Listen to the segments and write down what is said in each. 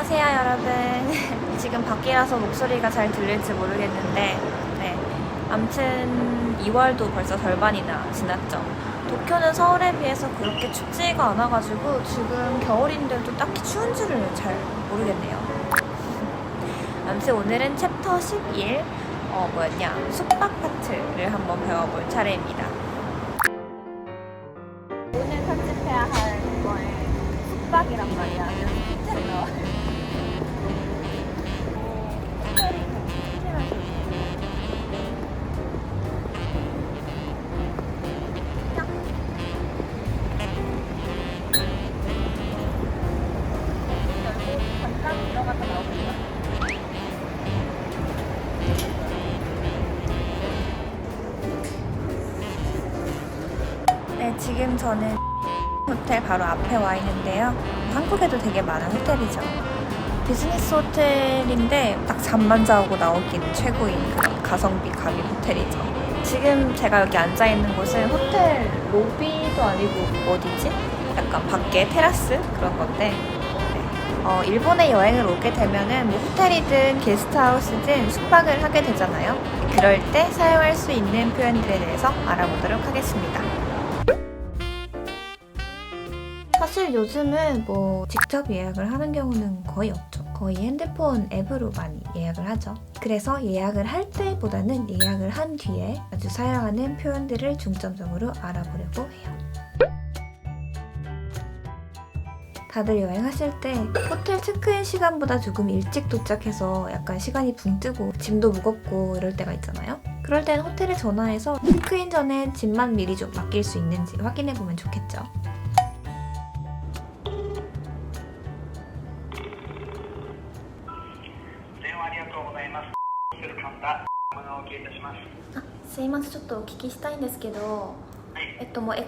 안녕하세요 여러분. 지금 밖이라서 목소리가 잘 들릴지 모르겠는데 네. 아무튼 2월도 벌써 절반이나 지났죠. 도쿄는 서울에 비해서 그렇게 춥지가 않아가지고 지금 겨울인데도 딱히 추운지를 잘 모르겠네요. 아무튼 오늘은 챕터 11 어 뭐였냐? 숙박 파트를 한번 배워볼 차례입니다 지금 저는 호텔 바로 앞에 와 있는데요. 한국에도 되게 많은 호텔이죠. 비즈니스 호텔인데 딱 잠만 자고 나오기는 최고인 그런 가성비 가격 호텔이죠. 지금 제가 여기 앉아 있는 곳은 호텔 로비도 아니고 어디지? 약간 밖에 테라스 그런 건데 네. 어, 일본에 여행을 오게 되면은 뭐 호텔이든 게스트하우스든 숙박을 하게 되잖아요. 그럴 때 사용할 수 있는 표현들에 대해서 알아보도록 하겠습니다. 사실 요즘은 뭐 직접 예약을 하는 경우는 거의 없죠. 거의 핸드폰 앱으로 많이 예약을 하죠. 그래서 예약을 할 때보다는 예약을 한 뒤에 아주 사용하는 표현들을 중점적으로 알아보려고 해요. 다들 여행하실 때 호텔 체크인 시간보다 조금 일찍 도착해서 약간 시간이 붕 뜨고 짐도 무겁고 이럴 때가 있잖아요. 그럴 땐 호텔에 전화해서 체크인 전에 짐만 미리 좀 맡길 수 있는지 확인해 보면 좋겠죠. ホテル神田、ごお受けいたします。あすいませんちょっとお聞きしたいんですけどはい。えっともうエ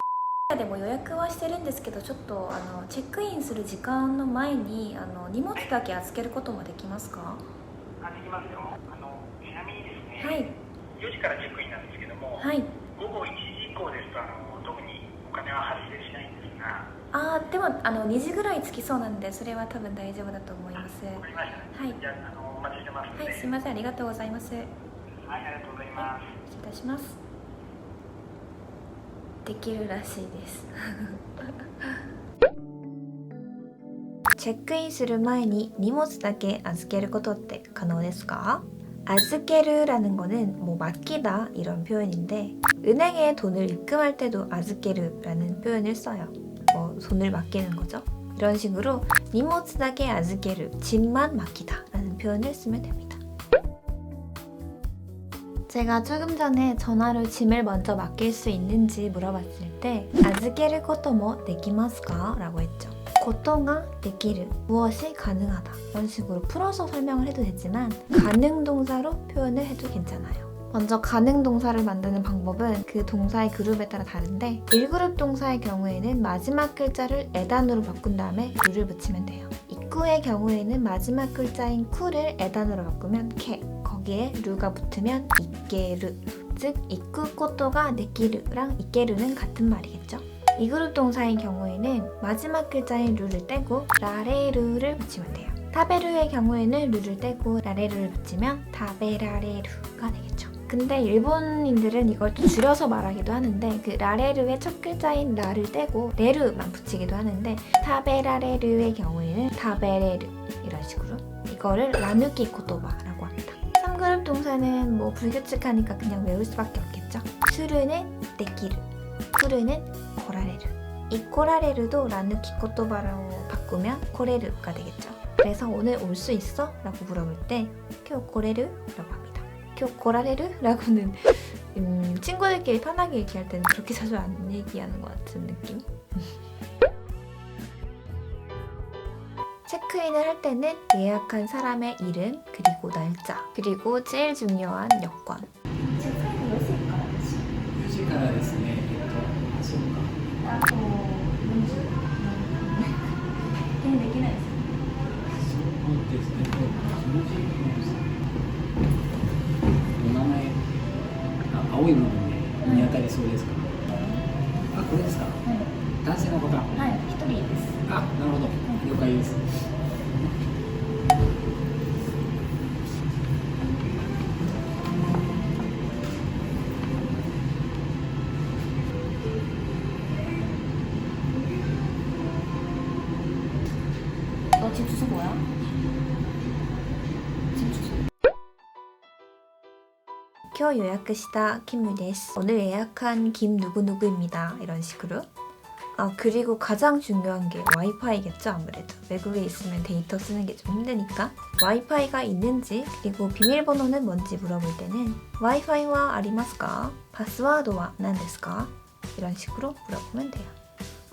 コでも予約はしてるんですけどちょっとあのチェックインする時間の前にあの荷物だけ預けることもできますか？あ、できますよ。あの、ちなみにですね、はい4時からチェックインなんですけども、はい午後1時以降ですと、あの、特にお金は発生しないんですが、あーでもあの2時ぐらい着きそうなんでそれは多分大丈夫だと思いますわかりました。はいじゃあ、あの、お待ちしてますので。はいすいませんありがとうございます失礼はい、ありがとうございます。いたしますできるらしいですチェックインする前に荷物だけ預けることって可能ですか? 아즈케르라는 거는 뭐 맡기다 이런 표현인데 은행에 돈을 입금할 때도 아즈케르라는 표현을 써요. 뭐 돈을 맡기는 거죠. 이런 식으로 니모츠다게 아즈케르 짐만 맡기다 라는 표현을 쓰면 됩니다. 제가 조금 전에 전화로 짐을 먼저 맡길 수 있는지 물어봤을 때 아즈케르 코토모 데키마스까? 라고 했죠. 고토가 데키르, 무엇이 가능하다 이런 식으로 풀어서 설명을 해도 되지만 가능 동사로 표현을 해도 괜찮아요. 먼저 가능 동사를 만드는 방법은 그 동사의 그룹에 따라 다른데 1그룹 동사의 경우에는 마지막 글자를 에단으로 바꾼 다음에 루를 붙이면 돼요. 입구의 경우에는 마지막 글자인 쿠를 에단으로 바꾸면 케 거기에 루가 붙으면 이케르 즉 입구 코토가 네키르랑 이케르는 같은 말이겠죠. 이 그룹 동사인 경우에는 마지막 글자인 루를 떼고 라레루를 붙이면 돼요. 타베르의 경우에는 루를 떼고 라레루를 붙이면 타베라레루가 되겠죠. 근데 일본인들은 이걸 또 줄여서 말하기도 하는데 그 라레루의 첫 글자인 라를 떼고 레루만 붙이기도 하는데 타베라레루의 경우에는 타베레루 이런 식으로 이거를 라누키 코토바라고 합니다. 3그룹 동사는 뭐 불규칙하니까 그냥 외울 수밖에 없겠죠. 수르는 데키르, 쿠르는 코라레르. 이 코라레르도 라누키 코토바라고 바꾸면 코레르가 되겠죠. 그래서 오늘 올 수 있어? 라고 물어볼 때쿄 코레르? 라고 합니다. 쿄 코라레르? 라고는 음, 친구들끼리 편하게 얘기할 때는 그렇게 자주 안 얘기하는 것 같은 느낌? 체크인을 할 때는 예약한 사람의 이름, 그리고 날짜, 그리고 제일 중요한 여권. 多い部分に当たりそうですか、あこれですか、男性の方？はい一人です。あなるほど。了解です、너 집주소 뭐 야? 시켜 요약시다 킴무です 오늘 예약한 김 누구누구입니다. 이런 식으로 아 그리고 가장 중요한 게 와이파이겠죠 아무래도 외국에 있으면 데이터 쓰는 게 좀 힘드니까 와이파이가 있는지 그리고 비밀번호는 뭔지 물어볼 때는 와이파이와 아리마스까? 파스와드와 난데스까? 이런 식으로 물어보면 돼요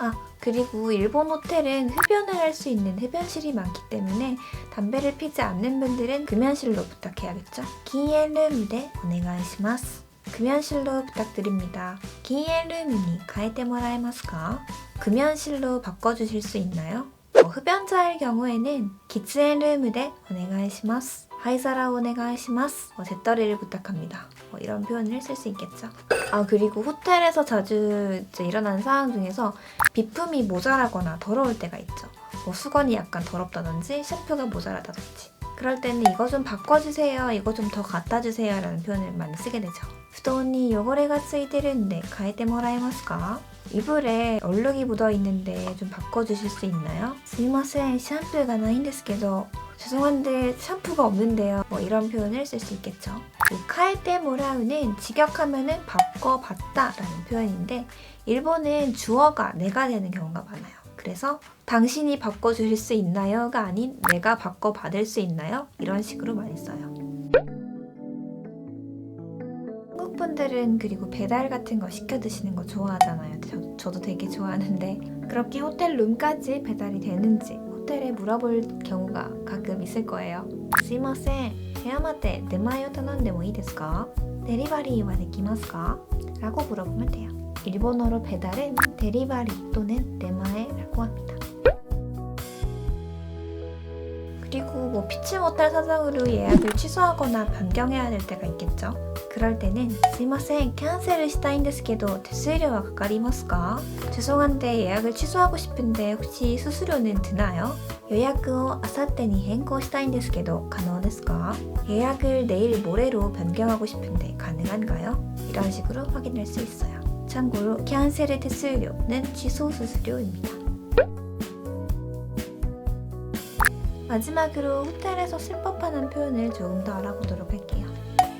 아, 그리고 일본 호텔은 흡연을 할 수 있는 흡연실이 많기 때문에 담배를 피지 않는 분들은 금연실로 부탁해야겠죠? 기예름이데 오네가이시마스. 금연실로 부탁드립니다. 기예름이니 가이데모라에마스카, 금연실로 바꿔주실 수 있나요? 뭐 흡연자일 경우에는 기츠엔룸으데 오네가이시마스. 하이사라 오네가이시마스. 어, 재떨이를 부탁합니다. 뭐 이런 표현을 쓸수 있겠죠. 아 그리고 호텔에서 자주 일어나는 상황 중에서 비품이 모자라거나 더러울 때가 있죠. 뭐 수건이 약간 더럽다든지 샴푸가 모자라다든지. 그럴 때는 이거 좀 바꿔주세요, 이거 좀 더 갖다 주세요 라는 표현을 많이 쓰게 되죠. 布団に汚れがついてるんで変えてもらえますか 이불에 얼룩이 묻어 있는데 좀 바꿔주실 수 있나요? すいません, 샴푸가 ないんですけど 죄송한데 샴푸가 없는데요. 뭐 이런 표현을 쓸 수 있겠죠. 이 카에테 모라우는 직역하면은 바꿔봤다라는 표현인데 일본은 주어가 내가 되는 경우가 많아요. 그래서 당신이 바꿔주실 수 있나요?가 아닌 내가 바꿔받을 수 있나요? 이런 식으로 많이 써요. 한국 분들은 그리고 배달 같은 거 시켜 드시는 거 좋아하잖아요. 저, 저도 되게 좋아하는데 그렇게 호텔 룸까지 배달이 되는지 호텔에 물어볼 경우가 가끔 있을 거예요. すいません,部屋まで出前を頼んでもいいですか?デリバリーはできますか? 라고 물어보면 돼요. 일본어로 배달은 데리바리 또는 대마에라고 합니다. 그리고 뭐 피치 못할 사정으로 예약을 취소하거나 변경해야 될 때가 있겠죠. 그럴 때는 すいません 캔슬을 したいんですけど 手数料はかかりますか? 죄송한데 예약을 취소하고 싶은데 혹시 수수료는 드나요? 예약을 아사테니 変更したいんですけど 가능ですか? 예약을 내일 모레로 변경하고 싶은데 가능한가요? 이런 식으로 확인할 수 있어요. 참고로 캔슬의 대수료는 취소 수수료입니다. 마지막으로 호텔에서 쓸 법한 표현을 조금 더 알아보도록 할게요.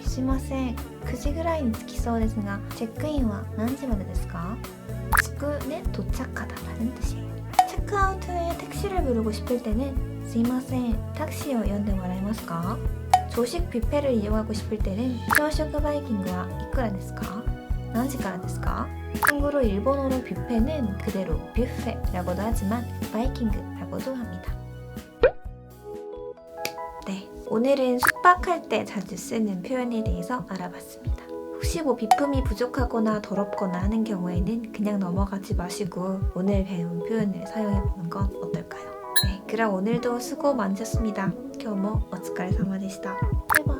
すいません9時ぐらいに着きそうですがチェックインは何時までですか? 직구는 도착하다라는 뜻이에요. 체크아웃 후에 택시를 부르고 싶을 때는 すいません 택시요 연대 もらえますか? 조식 뷔페를 이용하고 싶을 때는朝食 바이킹과 이쿠라 ですか? 何時からですか? 참고로 일본어로 뷔페는 그대로 뷔페라고도 하지만 바이킹그라고도 합니다. 네, 오늘은 숙박할 때 자주 쓰는 표현에 대해서 알아봤습니다. 혹시 뭐 비품이 부족하거나 더럽거나 하는 경우에는 그냥 넘어가지 마시고 오늘 배운 표현을 사용해보는 건 어떨까요? 네, 그럼 오늘도 수고 많으셨습니다. 今日もお疲れ様でした。バイバイ。